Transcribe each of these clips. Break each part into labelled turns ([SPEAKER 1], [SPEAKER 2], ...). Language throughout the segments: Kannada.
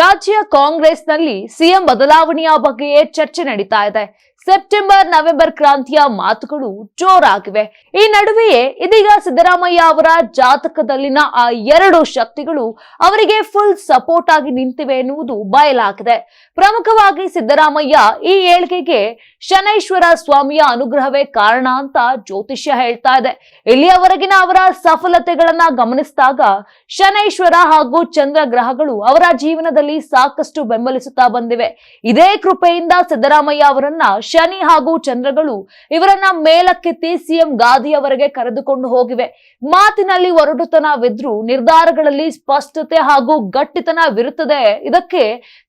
[SPEAKER 1] ರಾಜ್ಯ ಕಾಂಗ್ರೆಸ್ನಲ್ಲಿ ಸಿಎಂ ಬದಲಾವಣೆಯ ಬಗ್ಗೆಯೇ ಚರ್ಚೆ ನಡೀತಾ ಇದೆ. ಸೆಪ್ಟೆಂಬರ್, ನವೆಂಬರ್ ಕ್ರಾಂತಿಯ ಮಾತುಗಳು ಜೋರಾಗಿವೆ. ಈ ನಡುವೆಯೇ ಇದೀಗ ಸಿದ್ದರಾಮಯ್ಯ ಅವರ ಜಾತಕದಲ್ಲಿನ ಆ ಎರಡು ಶಕ್ತಿಗಳು ಅವರಿಗೆ ಫುಲ್ ಸಪೋರ್ಟ್ ಆಗಿ ನಿಂತಿವೆ ಎನ್ನುವುದು ಬಯಲಾಗಿದೆ. ಪ್ರಮುಖವಾಗಿ ಸಿದ್ದರಾಮಯ್ಯ ಈ ಏಳಿಗೆಗೆ ಶನೈಶ್ವರ ಸ್ವಾಮಿಯ ಅನುಗ್ರಹವೇ ಕಾರಣ ಅಂತ ಜ್ಯೋತಿಷ್ಯ ಹೇಳ್ತಾ ಇದೆ. ಇಲ್ಲಿಯವರೆಗಿನ ಅವರ ಸಫಲತೆಗಳನ್ನ ಗಮನಿಸಿದಾಗ ಶನೈಶ್ವರ ಹಾಗೂ ಚಂದ್ರ ಗ್ರಹಗಳು ಅವರ ಜೀವನದಲ್ಲಿ ಸಾಕಷ್ಟು ಬೆಂಬಲಿಸುತ್ತಾ ಬಂದಿವೆ. ಇದೇ ಕೃಪೆಯಿಂದ ಸಿದ್ದರಾಮಯ್ಯ ಅವರನ್ನ ಶನಿ ಹಾಗೂ ಚಂದ್ರಗಳು ಇವರನ್ನ ಮೇಲಕ್ಕೆತ್ತಿ ಸಿಎಂ ಗಾದಿಯವರೆಗೆ ಕರೆದುಕೊಂಡು ಹೋಗಿವೆ. ಮಾತಿನಲ್ಲಿ ಒರಟುತನವಿದ್ರೂ ನಿರ್ಧಾರಗಳಲ್ಲಿ ಸ್ಪಷ್ಟತೆ ಹಾಗೂ ಗಟ್ಟಿತನವಿರುತ್ತದೆ ಇದಕ್ಕೆ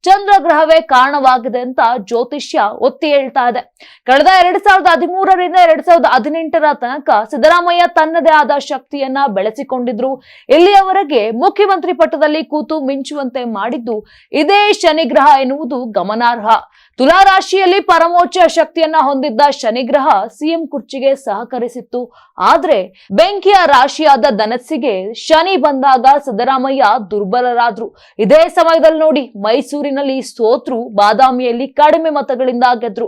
[SPEAKER 1] ಚಂದ್ರಗ್ರಹವೇ ಕಾರಣವಾಗಿದೆ ಅಂತ ಜ್ಯೋತಿಷ್ಯ ಒತ್ತಿ ಹೇಳ್ತಾ ಇದೆ. ಕಳೆದ ಎರಡ್ ಸಾವಿರದ ಹದಿಮೂರರಿಂದ ಎರಡ್ ಸಾವಿರದ ಹದಿನೆಂಟರ ತನಕ ಸಿದ್ದರಾಮಯ್ಯ ತನ್ನದೇ ಆದ ಶಕ್ತಿಯನ್ನ ಬೆಳೆಸಿಕೊಂಡಿದ್ರು. ಇಲ್ಲಿಯವರೆಗೆ ಮುಖ್ಯಮಂತ್ರಿ ಪಟ್ಟದಲ್ಲಿ ಕೂತು ಮಿಂಚುವಂತೆ ಮಾಡಿದ್ದು ಇದೇ ಶನಿಗ್ರಹ ಎನ್ನುವುದು ಗಮನಾರ್ಹ. ತುಲಾ ರಾಶಿಯಲ್ಲಿ ಪರಮೋಚ್ಚ ಶಕ್ತಿಯನ್ನ ಹೊಂದಿದ್ದ ಶನಿಗ್ರಹ ಸಿಎಂ ಕುರ್ಚಿಗೆ ಸಹಕರಿಸಿತ್ತು. ಆದ್ರೆ ಬೆಂಕಿಯ ರಾಶಿಯಾದ ಧನಸ್ಸಿಗೆ ಶನಿ ಬಂದಾಗ ಸಿದ್ದರಾಮಯ್ಯ ದುರ್ಬಲರಾದ್ರು. ಇದೇ ಸಮಯದಲ್ಲಿ ನೋಡಿ ಮೈಸೂರಿನಲ್ಲಿ ಸೋತ್ರು, ಬಾದಾಮಿಯಲ್ಲಿ ಕಡಿಮೆ ಮತಗಳಿಂದ ಗೆದ್ರು.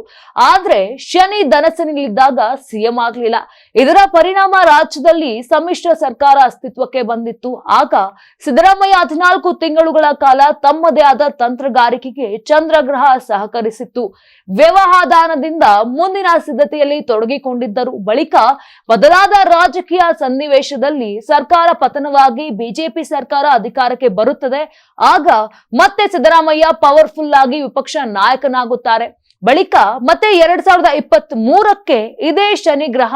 [SPEAKER 1] ಆದ್ರೆ ಶನಿ ಧನಸ್ಸಿನಲ್ಲಿದ್ದಾಗ ಸಿಎಂ ಆಗ್ಲಿಲ್ಲ. ಇದರ ಪರಿಣಾಮ ರಾಜ್ಯದಲ್ಲಿ ಸಮ್ಮಿಶ್ರ ಸರ್ಕಾರ ಅಸ್ತಿತ್ವಕ್ಕೆ ಬಂದಿತ್ತು. ಆಗ ಸಿದ್ದರಾಮಯ್ಯ ಹದಿನಾಲ್ಕು ತಿಂಗಳುಗಳ ಕಾಲ ತಮ್ಮದೇ ಆದ ತಂತ್ರಗಾರಿಕೆಗೆ ಚಂದ್ರಗ್ರಹ ಸಹಕರಿಸಿತ್ತು ವ್ಯವಹಾದಾನದಿಂದ ಮುಂದಿನ ಸಿದ್ಧತೆಯಲ್ಲಿ ತೊಡಗಿಕೊಂಡಿದ್ದರು. ಬಳಿಕ ಬದಲಾದ ರಾಜಕೀಯ ಸನ್ನಿವೇಶದಲ್ಲಿ ಸರ್ಕಾರ ಪತನವಾಗಿ ಬಿಜೆಪಿ ಸರ್ಕಾರ ಅಧಿಕಾರಕ್ಕೆ ಬರುತ್ತದೆ. ಆಗ ಮತ್ತೆ ಸಿದ್ದರಾಮಯ್ಯ ಪವರ್ಫುಲ್ ಆಗಿ ವಿಪಕ್ಷ ನಾಯಕನಾಗುತ್ತಾರೆ. ಬಳಿಕ ಮತ್ತೆ ಎರಡ್ ಸಾವಿರದ ಇಪ್ಪತ್ತ್ ಮೂರಕ್ಕೆ ಇದೇ ಶನಿ ಗ್ರಹ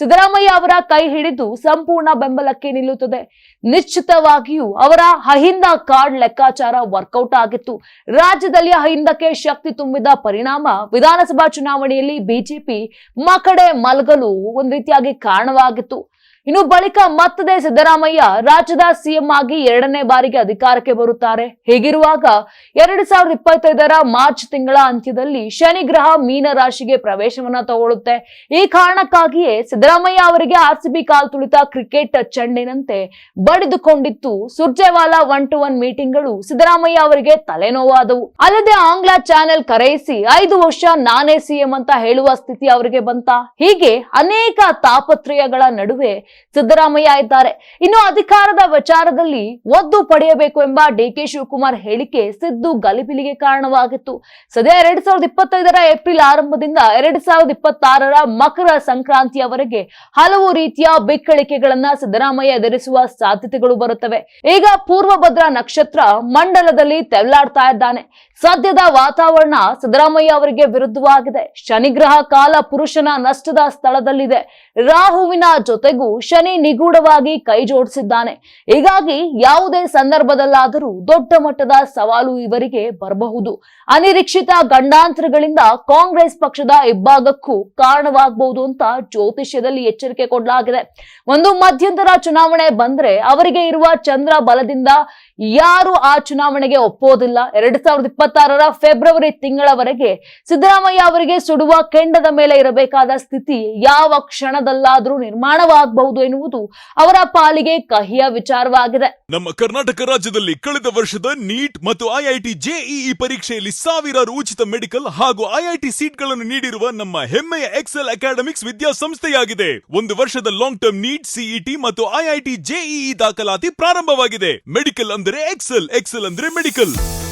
[SPEAKER 1] ಸಿದ್ದರಾಮಯ್ಯ ಅವರ ಕೈ ಹಿಡಿದು ಸಂಪೂರ್ಣ ಬೆಂಬಲಕ್ಕೆ ನಿಲ್ಲುತ್ತದೆ. ನಿಶ್ಚಿತವಾಗಿಯೂ ಅವರ ಅಹಿಂದ ಕಾರ್ಡ್ ಲೆಕ್ಕಾಚಾರ ವರ್ಕೌಟ್ ಆಗಿತ್ತು. ರಾಜ್ಯದಲ್ಲಿ ಅಹಿಂದಕ್ಕೆ ಶಕ್ತಿ ತುಂಬಿದ ಪರಿಣಾಮ ವಿಧಾನಸಭಾ ಚುನಾವಣೆಯಲ್ಲಿ ಬಿಜೆಪಿ ಮಕಡೆ ಮಲಗಲು ಒಂದ್ ರೀತಿಯಾಗಿ ಕಾರಣವಾಗಿತ್ತು. ಇನ್ನು ಬಳಿಕ ಮತ್ತದೇ ಸಿದ್ದರಾಮಯ್ಯ ರಾಜ್ಯದ ಸಿಎಂ ಆಗಿ ಎರಡನೇ ಬಾರಿಗೆ ಅಧಿಕಾರಕ್ಕೆ ಬರುತ್ತಾರೆ. ಹೀಗಿರುವಾಗ ಎರಡ್ ಸಾವಿರದ ಇಪ್ಪತ್ತೈದರ ಮಾರ್ಚ್ ತಿಂಗಳ ಅಂತ್ಯದಲ್ಲಿ ಶನಿ ಗ್ರಹ ಮೀನ ರಾಶಿಗೆ ಪ್ರವೇಶವನ್ನ ತಗೊಳ್ಳುತ್ತೆ. ಈ ಕಾರಣಕ್ಕಾಗಿಯೇ ಸಿದ್ದರಾಮಯ್ಯ ಅವರಿಗೆ ಆರ್ಸಿಬಿ ಕಾಲ್ ತುಳಿತ ಕ್ರಿಕೆಟ್ ಚೆಂಡಿನಂತೆ ಬಡಿದುಕೊಂಡಿತ್ತು. ಸುರ್ಜೇವಾಲಾ ಒನ್ ಟು ಒನ್ ಮೀಟಿಂಗ್ಗಳು ಸಿದ್ದರಾಮಯ್ಯ ಅವರಿಗೆ ತಲೆನೋವಾದವು. ಅಲ್ಲದೆ ಆಂಗ್ಲ ಚಾನೆಲ್ ಕರೆಯಿಸಿ ಐದು ವರ್ಷ ನಾನೇ ಸಿಎಂ ಅಂತ ಹೇಳುವ ಸ್ಥಿತಿ ಅವರಿಗೆ ಬಂತ. ಹೀಗೆ ಅನೇಕ ತಾಪತ್ರಯಗಳ ನಡುವೆ ಸಿದ್ದರಾಮಯ್ಯ ಇದ್ದಾರೆ. ಇನ್ನು ಅಧಿಕಾರದ ವಿಚಾರದಲ್ಲಿ ಒದ್ದು ಪಡೆಯಬೇಕು ಎಂಬ ಡಿಕೆ ಶಿವಕುಮಾರ್ ಹೇಳಿಕೆ ಸಿದ್ದು ಗಲಿಬಿಲಿಗೆ ಕಾರಣವಾಗಿತ್ತು. ಸದ್ಯ ಎರಡ್ ಸಾವಿರದ ಇಪ್ಪತ್ತೈದರ ಏಪ್ರಿಲ್ ಆರಂಭದಿಂದ ಎರಡ್ ಸಾವಿರದ ಇಪ್ಪತ್ತಾರರ ಮಕರ ಸಂಕ್ರಾಂತಿಯವರೆಗೆ ಹಲವು ರೀತಿಯ ಬಿಕ್ಕಳಿಕೆಗಳನ್ನ ಸಿದ್ದರಾಮಯ್ಯ ಎದುರಿಸುವ ಸಾಧ್ಯತೆಗಳು ಬರುತ್ತವೆ. ಈಗ ಪೂರ್ವಭದ್ರಾ ನಕ್ಷತ್ರ ಮಂಡಲದಲ್ಲಿ ತೆವಲಾಡ್ತಾ ಇದ್ದಾನೆ. ಸದ್ಯದ ವಾತಾವರಣ ಸಿದ್ದರಾಮಯ್ಯ ಅವರಿಗೆ ವಿರುದ್ಧವಾಗಿದೆ. ಶನಿಗ್ರಹ ಕಾಲ ಪುರುಷನ ನಷ್ಟದ ಸ್ಥಳದಲ್ಲಿದೆ. ರಾಹುವಿನ ಜೊತೆಗೂ ಶನಿ ನಿಗೂಢವಾಗಿ ಕೈಜೋಡಿಸಿದ್ದಾನೆ ಹೀಗಾಗಿ ಯಾವುದೇ ಸಂದರ್ಭದಲ್ಲಾದರೂ ದೊಡ್ಡ ಮಟ್ಟದ ಸವಾಲು ಇವರಿಗೆ ಬರಬಹುದು. ಅನಿರೀಕ್ಷಿತ ಗಂಡಾಂತರಗಳಿಂದ ಕಾಂಗ್ರೆಸ್ ಪಕ್ಷದ ಇಬ್ಬಾಗಕ್ಕೂ ಕಾರಣವಾಗಬಹುದು ಅಂತ ಜ್ಯೋತಿಷ್ಯದಲ್ಲಿ ಎಚ್ಚರಿಕೆ ಕೊಡಲಾಗಿದೆ. ಒಂದು ಮಧ್ಯಂತರ ಚುನಾವಣೆ ಬಂದ್ರೆ ಅವರಿಗೆ ಇರುವ ಚಂದ್ರ ಬಲದಿಂದ ಯಾರು ಆ ಚುನಾವಣೆಗೆ ಒಪ್ಪೋದಿಲ್ಲ. ಎರಡ್ ಸಾವಿರದ ಇಪ್ಪತ್ತಾರರ ಫೆಬ್ರವರಿ ತಿಂಗಳವರೆಗೆ ಸಿದ್ದರಾಮಯ್ಯ ಅವರಿಗೆ ಸುಡುವ ಕೆಂಡದ ಮೇಲೆ ಇರಬೇಕಾದ ಸ್ಥಿತಿ ಯಾವ ಕ್ಷಣದಲ್ಲಾದ್ರೂ ನಿರ್ಮಾಣವಾಗಬಹುದು. ಎನ್ನುವುದು ಅವರ ಪಾಲಿಗೆ ಕಹಿಯ ವಿಚಾರವಾಗಿದೆ.
[SPEAKER 2] ನಮ್ಮ ಕರ್ನಾಟಕ ರಾಜ್ಯದಲ್ಲಿ ಕಳೆದ ವರ್ಷದ ನೀಟ್ ಮತ್ತು ಐಐಟಿ ಜೆಇಇ ಪರೀಕ್ಷೆಯಲ್ಲಿ ಸಾವಿರಾರು ಉಚಿತ ಮೆಡಿಕಲ್ ಹಾಗೂ ಐಐಟಿ ಸೀಟ್ಗಳನ್ನು ನೀಡಿರುವ ನಮ್ಮ ಹೆಮ್ಮೆಯ ಎಕ್ಸೆಲ್ ಅಕಾಡೆಮಿಕ್ಸ್ ವಿದ್ಯಾಸಂಸ್ಥೆಯಾಗಿದೆ. ಒಂದು ವರ್ಷದ ಲಾಂಗ್ ಟರ್ಮ್ ನೀಟ್, ಸಿಇಟಿ ಮತ್ತು ಐಐಟಿ ಜೆಇಇ ದಾಖಲಾತಿ ಪ್ರಾರಂಭವಾಗಿದೆ. ಮೆಡಿಕಲ್ ಅಂದರೆ ಎಕ್ಸೆಲ್ ಎಕ್ಸೆಲ್ ಅಂದರೆ ಮೆಡಿಕಲ್.